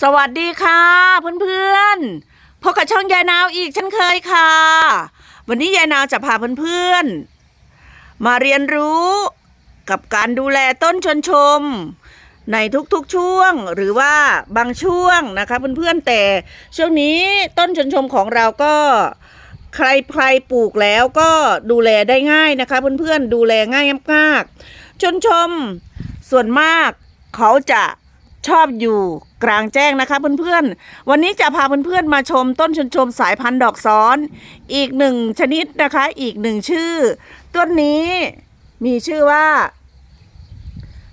สวัสดีค่ะเพื่อนๆพบกับช่องยายนาวอีกเช่นเคยค่ะ วันนี้ยายนาวจะพาเพื่อนๆ มาเรียนรู้กับการดูแลต้นชนชม ในทุกๆช่วงหรือว่าบางช่วงนะคะเพื่อนๆแต่ช่วงนี้ต้นชนชมของเราก็ใครใครปลูกแล้วก็ดูแลได้ง่ายนะคะเพื่อนๆดูแลง่ายมากๆชนชมส่วนมากเขาจะ ชอบอยู่กลางแจ้งนะคะเพื่อนๆ วันนี้จะพาเพื่อนๆมาชมต้นชนชมสายพันธุ์ดอกซ้อน อีกหนึ่งชนิดนะคะอีกหนึ่งชื่อ ต้นนี้มีชื่อว่า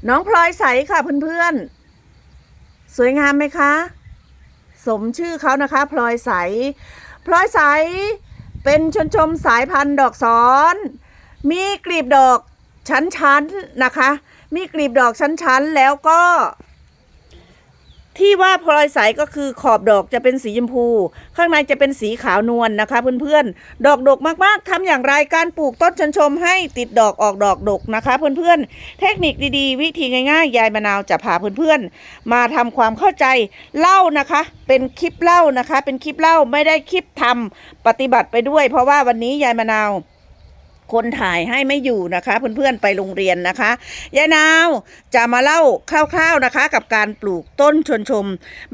น้องพลอยใสค่ะเพื่อนๆ สวยงามไหมคะ สมชื่อเขานะคะพลอยใส พลอยใสเป็นชนชมสายพันธุ์ดอกซ้อน มีกลีบดอกชั้นๆนะคะ มีกลีบดอกชั้นๆแล้วก็ ที่ว่าพลอยใสก็คือขอบดอกจะเป็นสีชมพู ข้างในจะเป็นสีขาวนวลนะคะ เพื่อนๆ ดอกดกมากๆทำอย่างไรการปลูกต้นชนชมให้ติดดอกออกดอกดกนะคะ เพื่อนๆ เทคนิคดีๆ วิธีง่ายๆ ยายมะนาวจะพาเพื่อนๆ มาทำความเข้าใจเล่านะคะ เป็นคลิปเล่านะคะ เป็นคลิปเล่าไม่ได้คลิปทำปฏิบัติไปด้วย เพราะว่าวันนี้ยายมะนาว คนถ่ายให้ไม่อยู่นะคะ เพื่อนๆไปโรงเรียนนะคะยายนาวจะมาเล่าคร่าวๆนะคะ กับการปลูกต้นชนชม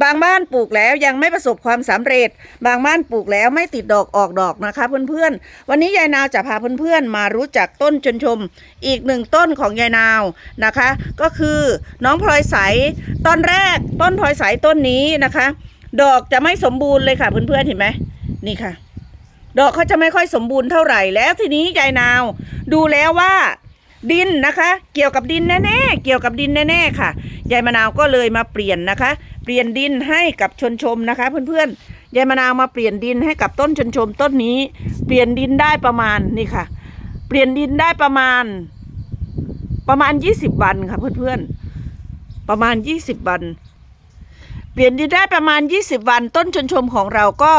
บางบ้านปลูกแล้วยังไม่ประสบความสำเร็จ บางบ้านปลูกแล้วไม่ติดดอกออกดอกนะคะ เพื่อนๆ วันนี้ยายนาวจะพาเพื่อนๆมารู้จักต้นชนชม อีกหนึ่งต้นของยายนาวนะคะ ก็คือน้องพลอยใสต้นแรกต้นพลอยใสต้นนี้นะคะ ดอกจะไม่สมบูรณ์เลยค่ะเพื่อนๆเห็นไหมนี่ค่ะ ดอกเขาจะไม่ค่อยสมบูรณ์เท่าไหร่แล้วทีนี้ยายนาว ดูแล้วว่าดินนะคะ เกี่ยวกับดินแน่ๆเกี่ยวกับดินแน่ๆค่ะยายมะนาวก็เลยมาเปลี่ยนนะคะ เปลี่ยนดินให้กับชนชมนะคะ เพื่อนๆยายมะนาวมาเปลี่ยนดินให้กับต้นชนชมต้นนี้ เปลี่ยนดินได้ประมาณนี่ค่ะ เปลี่ยนดินได้ประมาณ ประมาณยี่สิบวันค่ะเพื่อนๆประมาณยี่สิบวัน เปลี่ยนดินได้ประมาณ 20 วันต้นชนชมของเราก็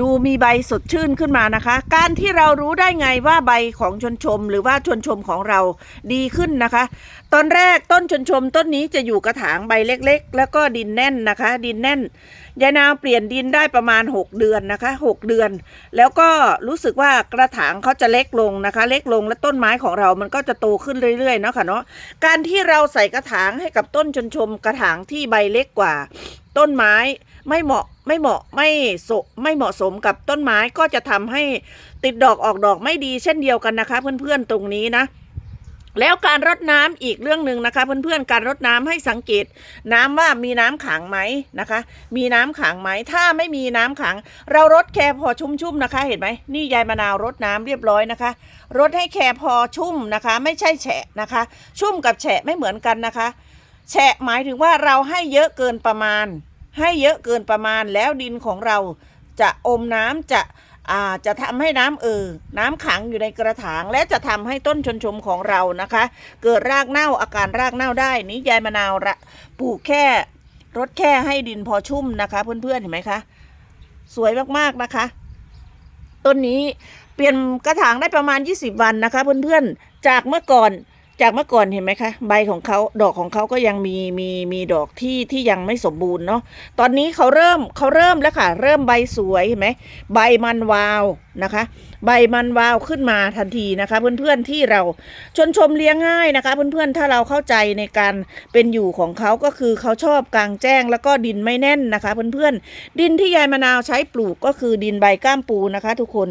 ดูมีใบสดชื่นขึ้นมานะคะ การที่เรารู้ได้ไงว่าใบของชนชม หรือว่าชนชมของเราดีขึ้นนะคะ ตอนแรกต้นชนชมต้นนี้จะอยู่กระถางใบเล็กๆ แล้วก็ดินแน่นนะคะ ดินแน่นยายนาวเปลี่ยนดินได้ประมาณ 6 เดือนนะคะ 6 เดือน แล้วก็รู้สึกว่ากระถางเขาจะเล็กลงนะคะ เล็กลงและต้นไม้ของเรามันก็จะโตขึ้นเรื่อยๆเนาะค่ะเนาะการที่เราใส่กระถางให้กับต้นชนชมกระถางที่ใบเล็กกว่า ต้นไม้ไม่เหมาะไม่เหมาะไม่สไม่เหมาะสมกับต้นไม้ก็จะทำให้ติดดอกออกดอกไม่ดีเช่นเดียวกันนะคะ เพื่อนๆตรงนี้นะ แล้วการรดน้ำอีกเรื่องหนึ่งนะคะ เพื่อนๆการรดน้ำให้สังเกต น้ำว่ามีน้ำขังไหมนะคะ มีน้ำขังไหมถ้าไม่มีน้ำขัง เรารดแค่พอชุ่มๆนะคะ เห็นไหมนี่ยายมะนาวรดน้ำเรียบร้อยนะคะรดให้แค่พอชุ่มนะคะ ไม่ใช่แฉะนะคะ ชุ่มกับแฉะไม่เหมือนกันนะคะ แฉะหมายถึงว่าเราให้เยอะเกินประมาณ ให้เยอะเกินประมาณแล้วดินของเราจะอมน้ำจะอ่าจะทำให้น้ำเออน้ำขังอยู่ในกระถาง และจะทำให้ต้นชนชมของเรานะคะ เกิดรากเน่าอาการรากเน่าได้นี้ยายมะนาวระปลูกแค่รดแค่ให้ดินพอชุ่มนะคะ เพื่อนๆเห็นไหมคะ สวยมากๆนะคะ ต้นนี้เปลี่ยนกระถางได้ประมาณ 20 วันนะคะ เพื่อนๆจากเมื่อก่อน จากเมื่อก่อนเห็นไหมคะ ใบของเขาดอกของเขาก็ยังมีมีมีดอกที่ที่ยังไม่สมบูรณ์เนาะตอนนี้เขาเริ่มเขาเริ่มแล้วค่ะ เริ่มใบสวยเห็นไหมใบมันวาวนะคะ ใบมันวาวขึ้นมาทันทีนะคะ เพื่อนๆที่เราชนชมเลี้ยงง่ายนะคะ เพื่อนๆถ้าเราเข้าใจในการเป็นอยู่ของเขาก็คือเขาชอบกลางแจ้งแล้วก็ดินไม่แน่นนะคะ เพื่อนๆดินที่ยายมะนาวใช้ปลูกก็คือดินใบก้ามปูนะคะ ทุกคน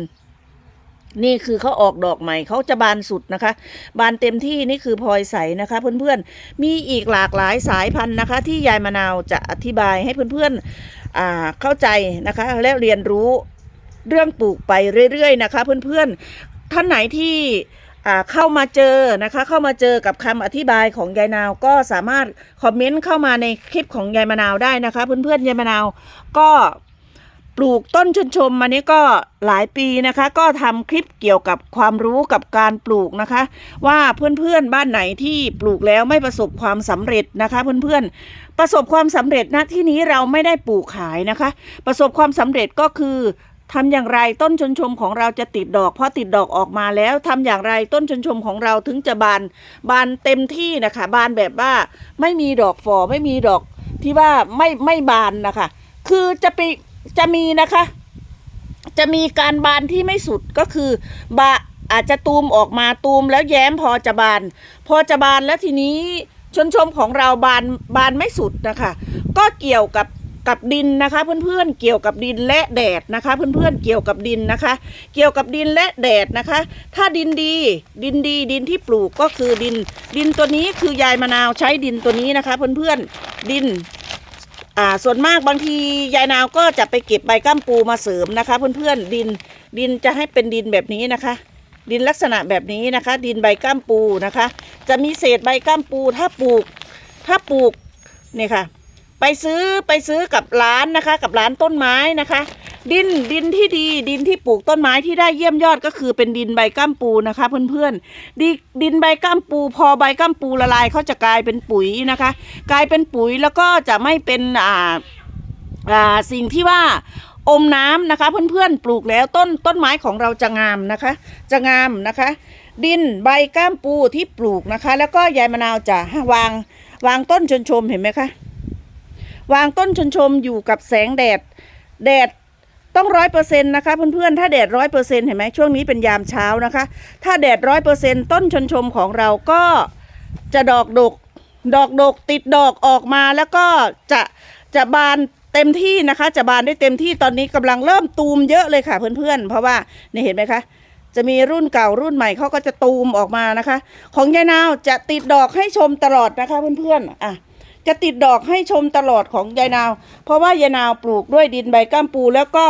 นี่คือเขาออกดอกใหม่เขาจะบานสุดนะคะ บานเต็มที่นี่คือพลอยใสนะคะ เพื่อนๆ มีอีกหลากหลายสายพันธุ์นะคะ ที่ยายมะนาวจะอธิบายให้เพื่อนๆเข้าใจนะคะ และเรียนรู้เรื่องปลูกไปเรื่อยๆนะคะ เพื่อนๆ ท่านไหนที่เข้ามาเจอนะคะ เข้ามาเจอกับคำอธิบายของยายนาวก็สามารถคอมเมนต์เข้ามาในคลิปของยายมะนาวได้นะคะ เพื่อนๆยายมะนาวก็ ปลูกต้นชนชมมานี้ก็หลายปีนะคะ ก็ทำคลิปเกี่ยวกับความรู้กับการปลูกนะคะ ว่าเพื่อนๆบ้านไหนที่ปลูกแล้วไม่ประสบความสำเร็จนะคะ เพื่อนๆประสบความสำเร็จณที่นี้เราไม่ได้ปลูกขายนะคะ ประสบความสำเร็จก็คือทำอย่างไรต้นชนชมของเราจะติดดอกพอติดดอกออกมาแล้วทำอย่างไรต้นชนชมของเราถึงจะบานบานเต็มที่นะคะบานแบบว่าไม่มีดอกฝอไม่มีดอกที่ว่าไม่ไม่บานนะคะ คือจะไป จะมีนะคะ จะมีการบานที่ไม่สุดก็คือบาอาจจะตูมออกมาตูมแล้วแย้มพอจะบาน พอจะบานแล้วทีนี้ชนชมของเราบานบานไม่สุดนะคะ ก็เกี่ยวกับกับดินนะคะ เพื่อนๆเกี่ยวกับดินและแดดนะคะ เพื่อนๆเกี่ยวกับดินนะคะ เกี่ยวกับดินและแดดนะคะ ถ้าดินดี ดินดีดินที่ปลูกก็คือดิน ดินตัวนี้คือยายมะนาวใช้ดินตัวนี้นะคะ เพื่อนๆดิน อ่าส่วนมากบางทียายนาวก็จะไปเก็บใบก้ามปูมาเสริมนะคะ เพื่อนๆดินดินจะให้เป็นดินแบบนี้นะคะ ดินลักษณะแบบนี้นะคะ ดินใบก้ามปูนะคะ จะมีเศษใบก้ามปูถ้าปลูก ถ้าปลูกเนี่ยค่ะ ไปซื้อไปซื้อกับร้านนะคะ กับร้านต้นไม้นะคะ ดินดินที่ดีดินที่ปลูกต้นไม้ที่ได้เยี่ยมยอดก็คือเป็นดินใบก้ามปูนะคะ เพื่อนๆดิดินใบก้ามปู พอใบก้ามปูละลายเขาจะกลายเป็นปุ๋ยนะคะ กลายเป็นปุ๋ยแล้วก็จะไม่เป็นอ่าอ่าสิ่งที่ว่าอมน้ำนะคะ เพื่อนๆปลูกแล้วต้นต้นไม้ของเราจะงามนะคะ จะงามนะคะ ดินใบก้ามปูที่ปลูกนะคะ แล้วก็ยายมะนาวจะวางวางต้นชนชมเห็นไหมคะวางต้นชนชมอยู่กับแสงแดดแดด ต้องร้อยเปอร์เซ็นต์นะคะเพื่อนๆ ถ้าแดดร้อยเปอร์เซ็นต์เห็นไหมช่วงนี้เป็นยามเช้านะคะ ถ้าแดดร้อยเปอร์เซ็นต์ต้นชนชมของเราก็จะดอกดก ดอกดกติดดอกออกมาแล้วก็จะจะบานเต็มที่นะคะ จะบานได้เต็มที่ตอนนี้กำลังเริ่มตูมเยอะเลยค่ะเพื่อนๆ เพราะว่าเนี่ยเห็นไหมคะ จะมีรุ่นเก่ารุ่นใหม่เขาก็จะตูมออกมานะคะ ของยายนาวจะติดดอกให้ชมตลอดนะคะเพื่อนๆอะ จะติดดอกให้ชมตลอดของยายนาว เพราะว่ายายนาวปลูกด้วยดินใบก้ามปูแล้วก็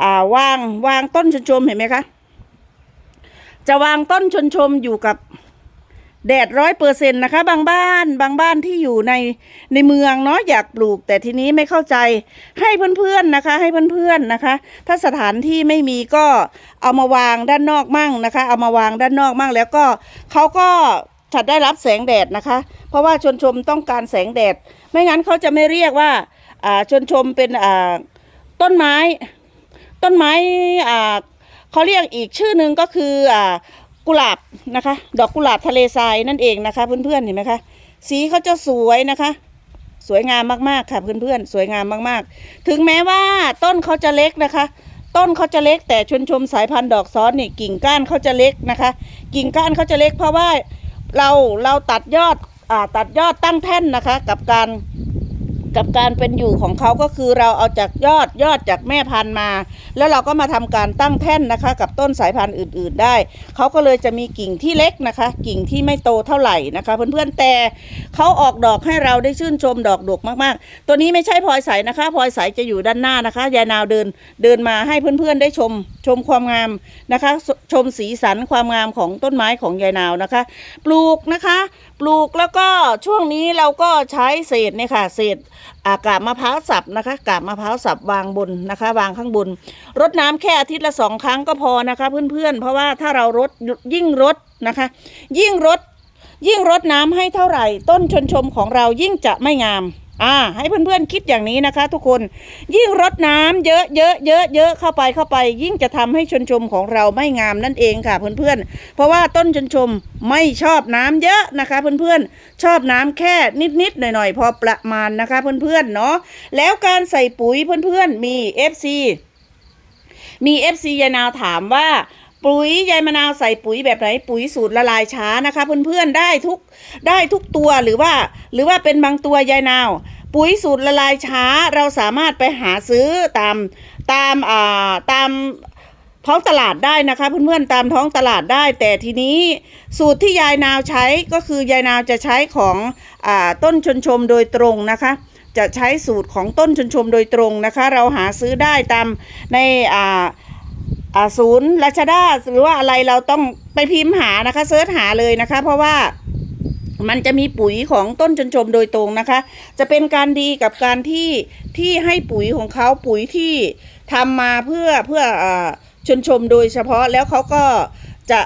อ่าวางวางต้นชนชมเห็นไหมคะ จะวางต้นชนชมอยู่กับแดดร้อยเปอร์เซ็นต์นะคะ บางบ้านบางบ้านที่อยู่ในในเมืองเนาะอยากปลูก แต่ทีนี้ไม่เข้าใจให้เพื่อนๆนะคะ ให้เพื่อนๆนะคะ ถ้าสถานที่ไม่มีก็เอามาวางด้านนอกมั่งนะคะ เอามาวางด้านนอกมั่งแล้วก็เขาก็ จะได้รับแสงแดดนะคะ เพราะว่าชนชมต้องการแสงแดด ไม่งั้นเขาจะไม่เรียกว่าชนชมเป็นต้นไม้ ต้นไม้เขาเรียกอีกชื่อหนึ่งก็คืออกุหลาบนะคะ ดอกกุหลาบทะเลทรายนั่นเองนะคะ เพื่อนๆเห็นไหมคะสีเขาจะสวยนะคะ สวยงามมากๆค่ะเพื่อนๆสวยงามมากๆ ถึงแม้ว่าต้นเขาจะเล็กนะคะต้นเขาจะเล็กแต่ชนชมสายพันธุ์ดอกซ้อนนี่กิ่งก้านเขาจะเล็กนะคะ กิ่งก้านเขาจะเล็กเพราะว่า เราเราตัดยอดอ่าตัดยอดตั้งแท่นนะคะ กับการ กับการเป็นอยู่ของเขาก็คือเราเอาจากยอดยอดจากแม่พันธุ์มา แล้วเราก็มาทำการตั้งแท่นนะคะ กับต้นสายพันธุ์อื่น ๆ ได้เขาก็เลยจะมีกิ่งที่เล็กนะคะ กิ่งที่ไม่โตเท่าไหร่นะคะ เพื่อนๆแต่เขาออกดอกให้เราได้ชื่นชมดอกดกมากๆ ตัวนี้ไม่ใช่พลอยใสนะคะพลอยใสจะอยู่ด้านหน้านะคะยายนาวเดินเดินมาให้เพื่อนๆได้ชมชมความงามนะคะ ชมสีสันความงามของต้นไม้ของยายนาวนะคะ ปลูกนะคะ ปลูกแล้วก็ช่วงนี้เราก็ใช้เศษเนี่ยค่ะ เศษากาบมะพร้าวสับนะคะกาบมะพร้าวสับวางบนนะคะ วางข้างบนรดน้ำแค่อาทิตย์ละสองครั้งก็พอนะคะ เพื่อนๆ เพราะว่าถ้าเรารดยิ่งรดนะคะ ยิ่งรดยิ่งรดน้ำให้เท่าไหร่ ต้นชนชมของเรายิ่งจะไม่งาม อ่า ให้เพื่อนๆคิดอย่างนี้นะคะ ทุกคน ยิ่งรดน้ำเยอะเยอะเยอะเยอะเข้าไปเข้าไป ยิ่งจะทำให้ชนชมของเราไม่งามนั่นเองค่ะเพื่อนๆ เพราะว่าต้นชนชมไม่ชอบน้ำเยอะนะคะ เพื่อนๆ ชอบน้ำแค่นิดๆหน่อยๆ พอประมาณนะคะ เพื่อนๆเนาะแล้วการใส่ปุ๋ยเพื่อนๆมี FC มี FC ยายนาวถามว่า ปุ๋ยยายมะนาวใส่ปุ๋ยแบบไหนปุ๋ยสูตรละลายช้านะคะเพื่อนๆได้ทุกได้ทุกตัวหรือว่า หรือว่าเป็นบางตัวยายนาว ปุ๋ยสูตรละลายช้าเราสามารถไปหาซื้อตามตามอ่าตามท้องตลาดได้นะคะเพื่อนๆตามท้องตลาดได้ แต่ทีนี้สูตรที่ยายนาวใช้ก็คือยายนาวจะใช้ของอ่าต้นชนชมโดยตรงนะคะ จะใช้สูตรของต้นชนชมโดยตรงนะคะ เราหาซื้อได้ตามในอ่า ศูนย์ราชดาหรือว่าอะไรเราต้องไปพิมพ์หานะคะเซิร์ชหาเลยนะคะ เพราะว่ามันจะมีปุ๋ยของต้นชนชมโดยตรงนะคะ จะเป็นการดีกับการที่ที่ให้ปุ๋ยของเขาปุ๋ยที่ทำมาเพื่อเพื่ออ่าชนชมโดยเฉพาะแล้วเขาก็จะ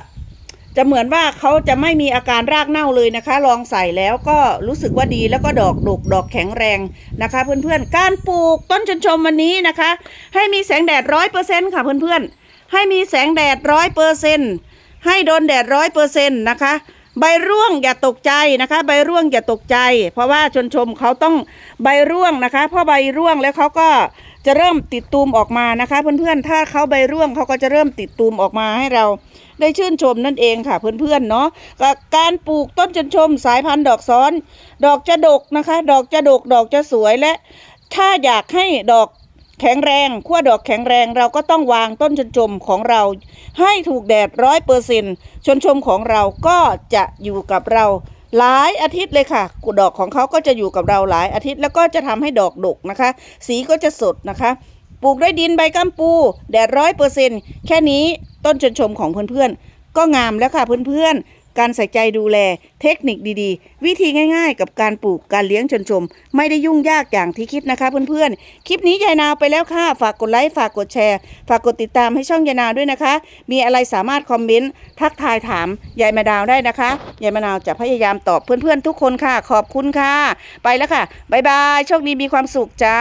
จะเหมือนว่าเขาจะไม่มีอาการรากเน่าเลยนะคะ ลองใส่แล้วก็รู้สึกว่าดีแล้วก็ดอกดกดอกแข็งแรงนะคะ เพื่อนๆ การปลูกต้นชนชมวันนี้นะคะ ให้มีแสงแดดร้อยเปอร์เซ็นต์ค่ะเพื่อนๆ ให้มีแสงแดดร้อยเปอร์เซ็นต์ให้โดนแดดร้อยเปอร์เซ็นต์นะคะ ใบร่วงอย่าตกใจนะคะ ใบร่วงอย่าตกใจ เพราะว่าชนชมเขาต้องใบร่วงนะคะเพราะใบร่วงแล้วเขาก็จะเริ่มติดตูมออกมานะคะ เพื่อนๆ ถ้าเขาใบร่วงเขาก็จะเริ่มติดตูมออกมาให้เราได้ชื่นชมนั่นเองค่ะเพื่อนๆเนาะกับการปลูกต้นชนชมสายพันธุ์ดอกซ้อน ดอกจะดกนะคะ ดอกจะดกดอกจะสวยและ ถ้าอยากให้ดอก แข็งแรงขั้วดอกแข็งแรงเราก็ต้องวางต้นชนชมของเรา ให้ถูกแดดร้อยเปอร์เซ็นชนชมของเราก็จะอยู่กับเราหลายอาทิตย์เลยค่ะ ดอกของเขาก็จะอยู่กับเราหลายอาทิตย์แล้วก็จะทำให้ดอกดกนะคะ สีก็จะสดนะคะปลูกด้วยดินใบกัมปู แดดร้อยเปอร์เซ็นแค่นี้ต้นชนชมของเพื่อนๆก็งามแล้วค่ะเพื่อนๆ การใส่ใจดูแล เทคนิคดีๆ วิธีง่ายๆ กับการปลูกการเลี้ยงชนชม ไม่ได้ยุ่งยากอย่างที่คิดนะคะเพื่อนๆ คลิปนี้ยายนาวไปแล้วค่ะ ฝากกดไลค์ฝากกดแชร์ ฝากกดติดตามให้ช่องยายนาวด้วยนะคะ มีอะไรสามารถคอมเมนต์ทักทายถามยายมาดาวได้นะคะยายมะนาวจะพยายามตอบเพื่อนๆทุกคนค่ะ ขอบคุณค่ะ ไปแล้วค่ะบ๊ายบายโชคดีมีความสุขจ้า